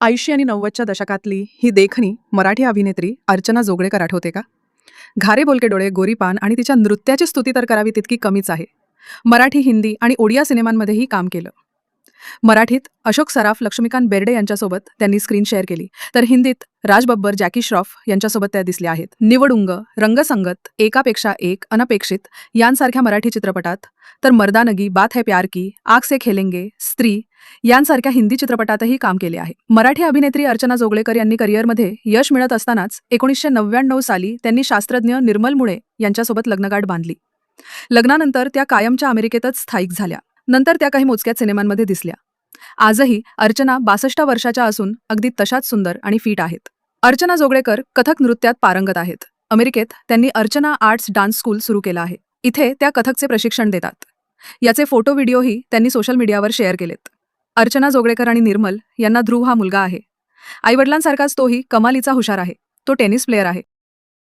ऐंशी आणि नव्वदच्या दशकातली ही देखणी मराठी अभिनेत्री अर्चना जोगळेकर आठवते का? घारे बोलके डोळे गोरीपान आणि तिच्या नृत्याची स्तुती तर करावी तितकी कमीच आहे. मराठी हिंदी आणि ओडिया सिनेमांमध्येही काम केलं. मराठीत अशोक सराफ लक्ष्मीकांत बेर्डे यांच्यासोबत त्यांनी स्क्रीन शेअर केली. तर हिंदीत राज बब्बर जॅकी श्रॉफ यांच्यासोबत त्या दिसल्या आहेत. निवडुंग रंगसंगत एकापेक्षा एक अनपेक्षित यांसारख्या मराठी चित्रपटात तर मर्दानगी बात है प्यार की आग से खेलेंगे स्त्री यांसारख्या हिंदी चित्रपटातही काम केले आहे. मराठी अभिनेत्री अर्चना जोगळेकर यांनी करिअरमध्ये यश मिळत असतानाच एकोणीसशे नव्याण्णव साली त्यांनी शास्त्रज्ञ निर्मल मुळे यांच्यासोबत लग्नगाठ बांधली. लग्नानंतर त्या कायमच्या अमेरिकेतच स्थायिक झाल्या. नंतर त्या काही मोजक्याच सिनेमांमध्ये दिसल्या. आजही अर्चना बासष्ट वर्षाच्या असून अगदी तशाच सुंदर आणि फिट आहेत. अर्चना जोगळेकर कथक नृत्यात पारंगत आहेत. अमेरिकेत त्यांनी अर्चना आर्ट्स डान्स स्कूल सुरू केलं आहे. इथे त्या कथकचे प्रशिक्षण देतात. याचे फोटो व्हिडिओही त्यांनी सोशल मीडियावर शेअर केलेत. अर्चना जोगळेकर आणि निर्मल यांना ध्रुव हा मुलगा आहे. आईवडिलांसारखाच तोही कमालीचा हुशार आहे. तो टेनिस प्लेअर आहे.